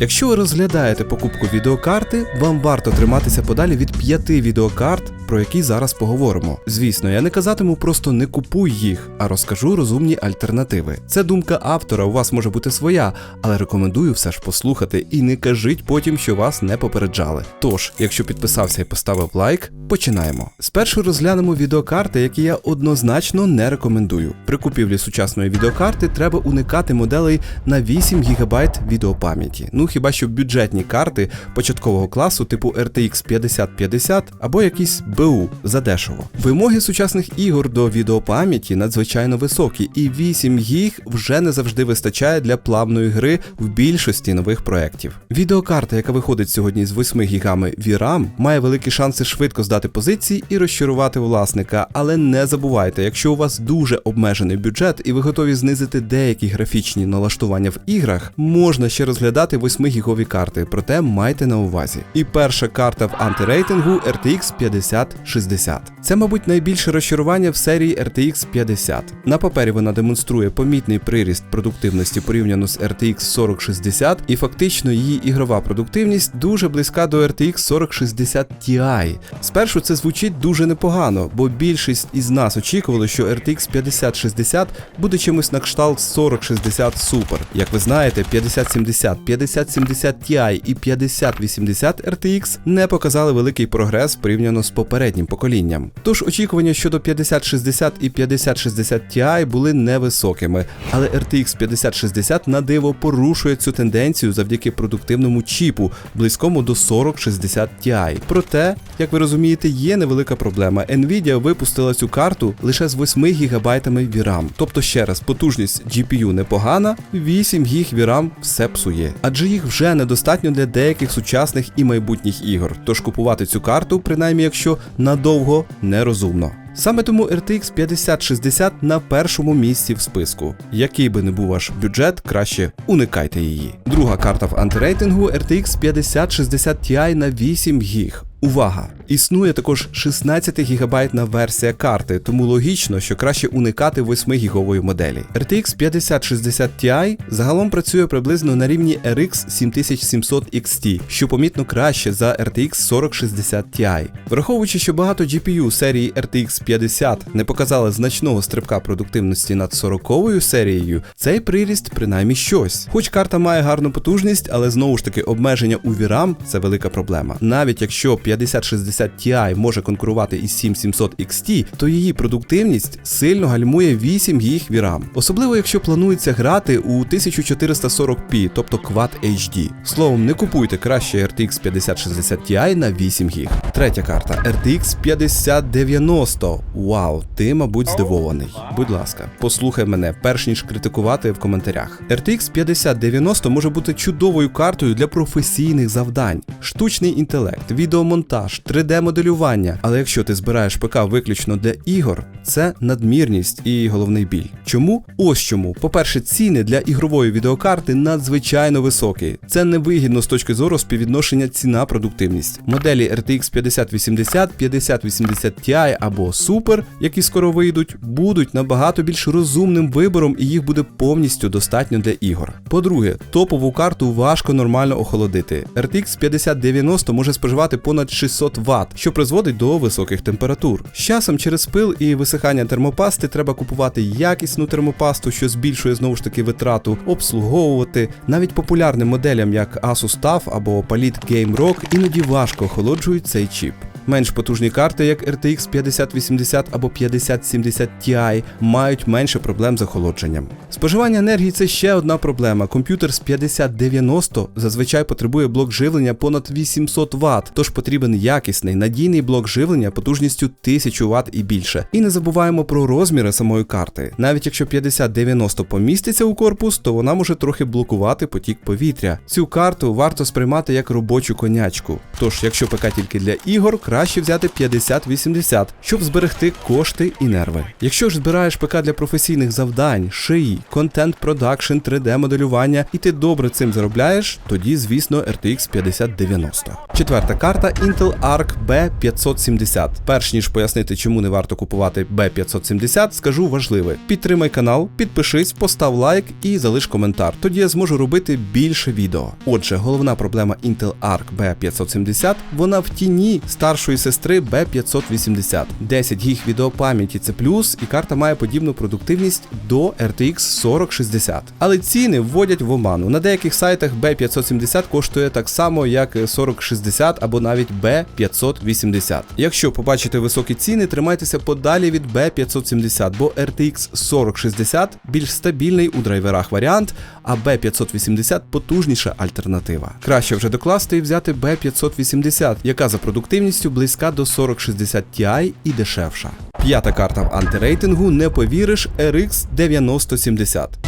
Якщо ви розглядаєте покупку відеокарти, вам варто триматися подалі від п'яти відеокарт, про які зараз поговоримо. Звісно, я не казатиму просто не купуй їх, а розкажу розумні альтернативи. Це думка автора, у вас може бути своя, але рекомендую все ж послухати і не кажіть потім, що вас не попереджали. Тож, якщо підписався і поставив лайк, починаємо. Спершу розглянемо відеокарти, які я однозначно не рекомендую. При купівлі сучасної відеокарти треба уникати моделей на 8 ГБ відеопам'яті. Ну хіба що бюджетні карти початкового класу типу RTX 5050 або якісь БУ задешево. Вимоги сучасних ігор до відеопам'яті надзвичайно високі, і 8 ГБ вже не завжди вистачає для плавної гри в більшості нових проєктів. Відеокарта, яка виходить сьогодні з 8 ГБ VRAM, має великі шанси швидко здати позиції і розчарувати власника, але не забувайте, якщо у вас дуже обмежений бюджет і ви готові знизити деякі графічні налаштування в іграх, можна ще розглядати 8 гігові карти, проте майте на увазі. І перша карта в антирейтингу RTX 5060. Це, мабуть, найбільше розчарування в серії RTX 50. На папері вона демонструє помітний приріст продуктивності порівняно з RTX 4060, і фактично її ігрова продуктивність дуже близька до RTX 4060 Ti. Спершу це звучить дуже непогано, бо більшість із нас очікували, що RTX 5060 буде чимось на кшталт 4060 Super. Як ви знаєте, 5070, 5070 Ti і 5080 RTX не показали великий прогрес порівняно з попереднім поколінням. Тож очікування щодо 5060 і 5060 Ti були невисокими, але RTX 5060 на диво порушує цю тенденцію завдяки продуктивному чіпу, близькому до 4060 Ti. Проте, як ви розумієте, є невелика проблема. Nvidia випустила цю карту лише з 8 ГБ VRAM. Тобто ще раз, потужність GPU непогана, 8 ГБ VRAM все псує. Адже їх вже недостатньо для деяких сучасних і майбутніх ігор. Тож купувати цю карту, принаймні якщо надовго, нерозумно. Саме тому RTX 5060 на першому місці в списку. Який би не був ваш бюджет, краще уникайте її. Друга карта в антирейтингу RTX 5060 Ti на 8 ГБ. Увага! Існує також 16 гігабайтна версія карти, тому логічно, що краще уникати 8 гігової моделі. RTX 5060 Ti загалом працює приблизно на рівні RX 7700 XT, що помітно краще за RTX 4060 Ti. Враховуючи, що багато GPU серії RTX 50 не показали значного стрибка продуктивності над 40-ю серією, цей приріст принаймні щось. Хоч карта має гарну потужність, але знову ж таки обмеження у VRAM – це велика проблема. Навіть якщо 5060 Ti може конкурувати із 7700 XT, то її продуктивність сильно гальмує 8 ГБ VRAM. Особливо якщо планується грати у 1440p, тобто Quad HD. Словом, не купуйте краще RTX 5060 Ti на 8 ГБ. Третя карта RTX 5090. Вау, ти, мабуть, здивований. Будь ласка, послухай мене, перш ніж критикувати в коментарях. RTX 5090 може бути чудовою картою для професійних завдань, штучний інтелект, відеомонтаж, 3D-моделювання. Але якщо ти збираєш ПК виключно для ігор, це надмірність і головний біль. Чому? Ось чому. По-перше, ціни для ігрової відеокарти надзвичайно високі. Це невигідно з точки зору співвідношення ціна-продуктивність. Моделі RTX 5080, 5080 Ti або Super, які скоро вийдуть, будуть набагато більш розумним вибором і їх буде повністю достатньо для ігор. По-друге, топову карту важко нормально охолодити. RTX 5090 може споживати понад 600 Вт, що призводить до високих температур. З часом через пил і висихання термопасти треба купувати якісну термопасту, що збільшує знову ж таки витрату, обслуговувати. Навіть популярним моделям, як Asus TUF або Palit Game Rock, іноді важко охолоджують цей чіп. Менш потужні карти, як RTX 5080 або 5070 Ti, мають менше проблем з охолодженням. Споживання енергії це ще одна проблема. Комп'ютер з 5090 зазвичай потребує блок живлення понад 800 Вт, тож потрібен якісний надійний блок живлення потужністю 1000 Вт і більше. І не забуваємо про розміри самої карти. Навіть якщо 5090 поміститься у корпус, то вона може трохи блокувати потік повітря. Цю карту варто сприймати як робочу конячку. Тож, якщо ПК тільки для ігор, краще краще взяти 5080, щоб зберегти кошти і нерви. Якщо ж збираєш ПК для професійних завдань, шиї, контент продакшн, 3D-моделювання, і ти добре цим заробляєш, тоді, звісно, RTX 5090. Четверта карта Intel Arc B570. Перш ніж пояснити, чому не варто купувати B570, скажу важливе: підтримай канал, підпишись, постав лайк і залиш коментар. Тоді я зможу робити більше відео. Отже, головна проблема Intel Arc B570 вона в тіні старшої сестри B580. 10 гіг відеопам'яті це плюс, і карта має подібну продуктивність до RTX 4060. Але ціни вводять в оману. На деяких сайтах B570 коштує так само, як 4060 або навіть B580. Якщо побачите високі ціни, тримайтеся подалі від B570, бо RTX 4060 більш стабільний у драйверах варіант, а B580 потужніша альтернатива. Краще вже докласти і взяти B580, яка за продуктивністю близька до 4060 Ti і дешевша. П'ята карта в антирейтингу не повіриш RX 9070.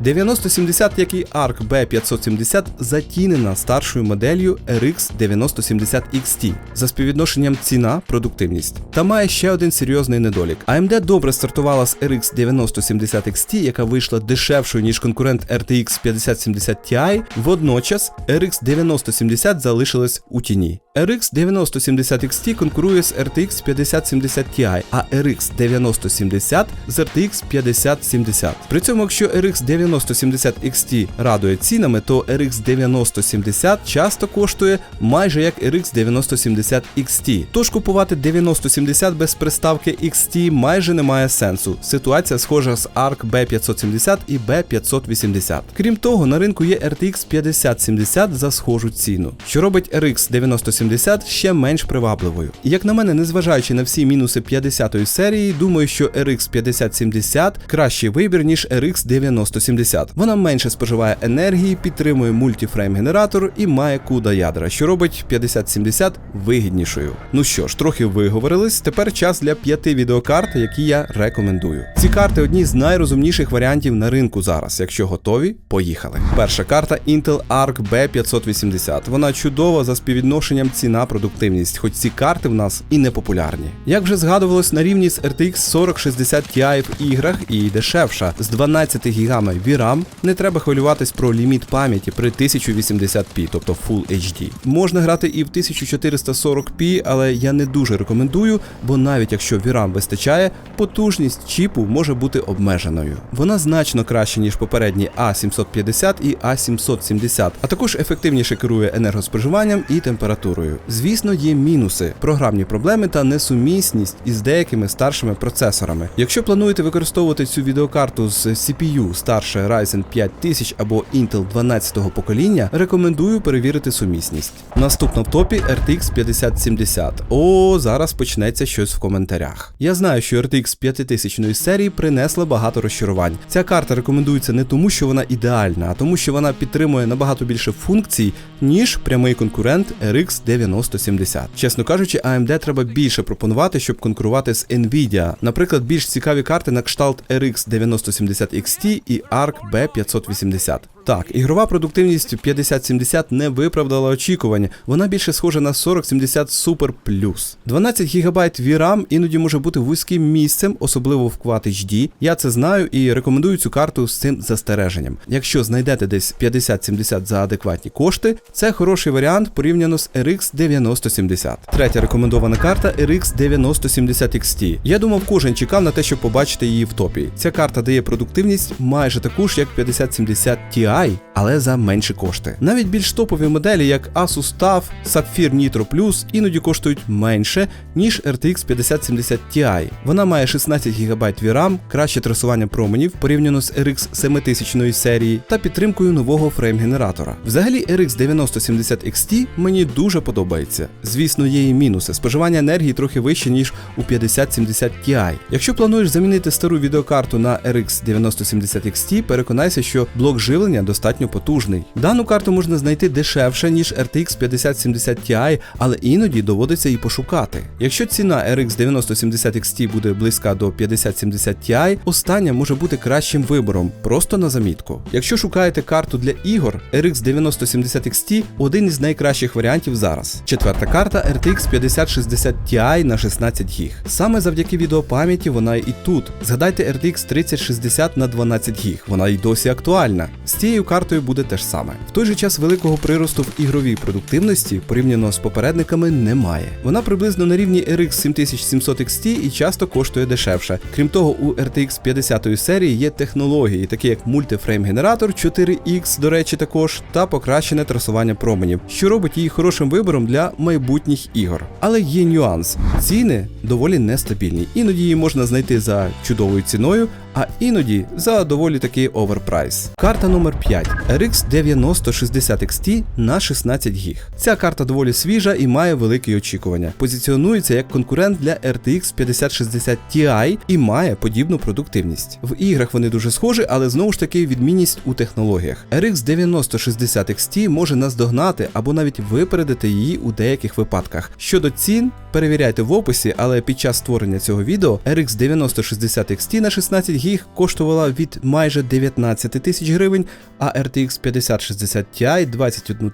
9070, як і ARC B570, затінена старшою моделлю RX 9070 XT за співвідношенням ціна продуктивність. Та має ще один серйозний недолік. AMD добре стартувала з RX 9070 XT, яка вийшла дешевшою ніж конкурент RTX 5070 Ti. Водночас RX 9070 залишилась у тіні. RX 9070 XT конкурує з RTX 5070 Ti, а RX 9070 з RTX 5070. При цьому, якщо RX 9070 XT радує цінами, то RX 9070 часто коштує майже як RX 9070 XT. Тож купувати 9070 без приставки XT майже немає сенсу. Ситуація схожа з ARC B570 і B580. Крім того, на ринку є RTX 5070 за схожу ціну, що робить RX 9070 ще менш привабливою. І як на мене, незважаючи на всі мінуси 50-ї серії, думаю, що RX 5070 кращий вибір, ніж RX 9070. Вона менше споживає енергії, підтримує мультифрейм генератор і має CUDA ядра, що робить 5070 вигіднішою. Ну що ж, трохи виговорились. Тепер час для п'яти відеокарт, які я рекомендую. Ці карти одні з найрозумніших варіантів на ринку зараз. Якщо готові, поїхали. Перша карта Intel Arc B580. Вона чудова за співвідношенням ціна продуктивність, хоч ці карти в нас і не популярні. Як вже згадувалось, на рівні з RTX 4060 Ti в іграх і дешевша з 12 гігами VRAM, не треба хвилюватись про ліміт пам'яті при 1080p, тобто Full HD. Можна грати і в 1440p, але я не дуже рекомендую, бо навіть якщо VRAM вистачає, потужність чіпу може бути обмеженою. Вона значно краще, ніж попередні A750 і A770, а також ефективніше керує енергоспоживанням і температурою. Звісно, є мінуси, програмні проблеми та несумісність із деякими старшими процесорами. Якщо плануєте використовувати цю відеокарту з CPU старше Ryzen 5000 або Intel 12-го покоління, рекомендую перевірити сумісність. Наступно в топі RTX 5070. О, зараз почнеться щось в коментарях. Я знаю, що RTX 5000 серії принесла багато розчарувань. Ця карта рекомендується не тому, що вона ідеальна, а тому, що вона підтримує набагато більше функцій, ніж прямий конкурент RX 9070. Чесно кажучи, AMD треба більше пропонувати, щоб конкурувати з Nvidia. Наприклад, більш цікаві карти на кшталт RX 9070 XT і ARC B580. Так, ігрова продуктивність 5070 не виправдала очікування, вона більше схожа на 4070 Super Plus. 12 ГБ VRAM іноді може бути вузьким місцем, особливо в Quad HD. Я це знаю і рекомендую цю карту з цим застереженням. Якщо знайдете десь 5070 за адекватні кошти, це хороший варіант порівняно з RX 9070. Третя рекомендована карта RX 9070 XT. Я думав, кожен чекав на те, щоб побачити її в топі. Ця карта дає продуктивність майже таку ж, як 5070 Ti, але за менші кошти. Навіть більш топові моделі, як Asus TUF, Sapphire Nitro Plus, іноді коштують менше, ніж RTX 5070 Ti. Вона має 16 ГБ VRAM, краще трасування променів порівняно з RX 7000 серії та підтримкою нового фрейм-генератора. Взагалі, RX 9070 XT мені дуже подобається. Звісно, є і мінуси. Споживання енергії трохи вище, ніж у 5070 Ti. Якщо плануєш замінити стару відеокарту на RX 9070 XT, переконайся, що блок живлення достатньо потужний. Дану карту можна знайти дешевше, ніж RTX 5070 Ti, але іноді доводиться і пошукати. Якщо ціна RX 9070 XT буде близька до 5070 Ti, остання може бути кращим вибором, просто на замітку. Якщо шукаєте карту для ігор, RX 9070 XT один із найкращих варіантів зараз. Четверта карта RTX 5060 Ti на 16 ГБ. Саме завдяки відеопам'яті вона і тут. Згадайте RTX 3060 на 12 ГБ, вона й досі актуальна. З цією картою буде те ж саме. В той же час великого приросту в ігровій продуктивності порівняно з попередниками немає. Вона приблизно на рівні RX 7700 XT і часто коштує дешевше. Крім того, у RTX 50 серії є технології, такі як мультифрейм-генератор 4X, до речі, також, та покращене трасування променів, що робить її хорошим вибором для майбутніх ігор. Але є нюанс: ціни доволі нестабільні. Іноді її можна знайти за чудовою ціною, а іноді за доволі такий оверпрайс. Карта номер 5 RX 9060 XT на 16 ГБ. Ця карта доволі свіжа і має великі очікування. Позиціонується як конкурент для RTX 5060 Ti і має подібну продуктивність. В іграх вони дуже схожі, але знову ж таки відмінність у технологіях. RX 9060 XT може наздогнати або навіть випередити її у деяких випадках. Щодо цін, перевіряйте в описі, але під час створення цього відео RX 9060 XT на 16 ГБ коштувала від майже 19 тисяч гривень, а RTX 5060 Ti 21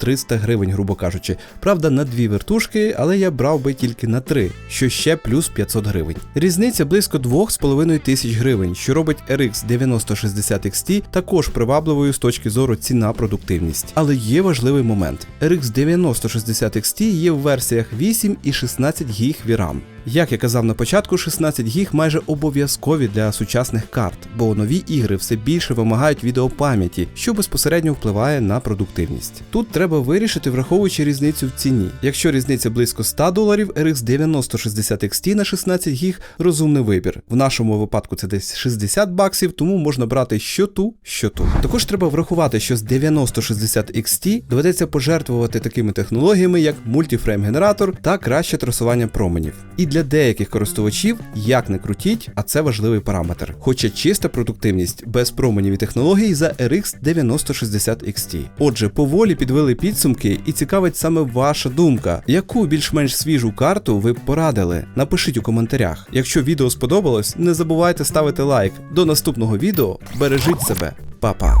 300 гривень, грубо кажучи. Правда, на дві вертушки, але я брав би тільки на три, що ще плюс 500 гривень. Різниця близько 2,5 тисяч гривень, що робить RX 9060 XT також привабливою з точки зору ціна продуктивність. Але є важливий момент: RX 9060 XT є в версіях 8 і 16 ГБ VRAM. Як я казав на початку, 16 гіг майже обов'язкові для сучасних карт, бо нові ігри все більше вимагають відеопам'яті, що безпосередньо впливає на продуктивність. Тут треба вирішити, враховуючи різницю в ціні. Якщо різниця близько 100 доларів, RX 9060 XT на 16 гіг розумний вибір. В нашому випадку це десь 60 баксів, тому можна брати що ту, що ту. Також треба врахувати, що з 9060 XT доведеться пожертвувати такими технологіями, як мультифрейм-генератор та краще трасування променів. І для деяких користувачів як не крутіть, а це важливий параметр. Хоча чиста продуктивність без променів і технологій за RX 9060 XT. Отже, поволі підвели підсумки і цікавить саме ваша думка, яку більш-менш свіжу карту ви б порадили. Напишіть у коментарях. Якщо відео сподобалось, не забувайте ставити лайк. До наступного відео бережіть себе, Па-па!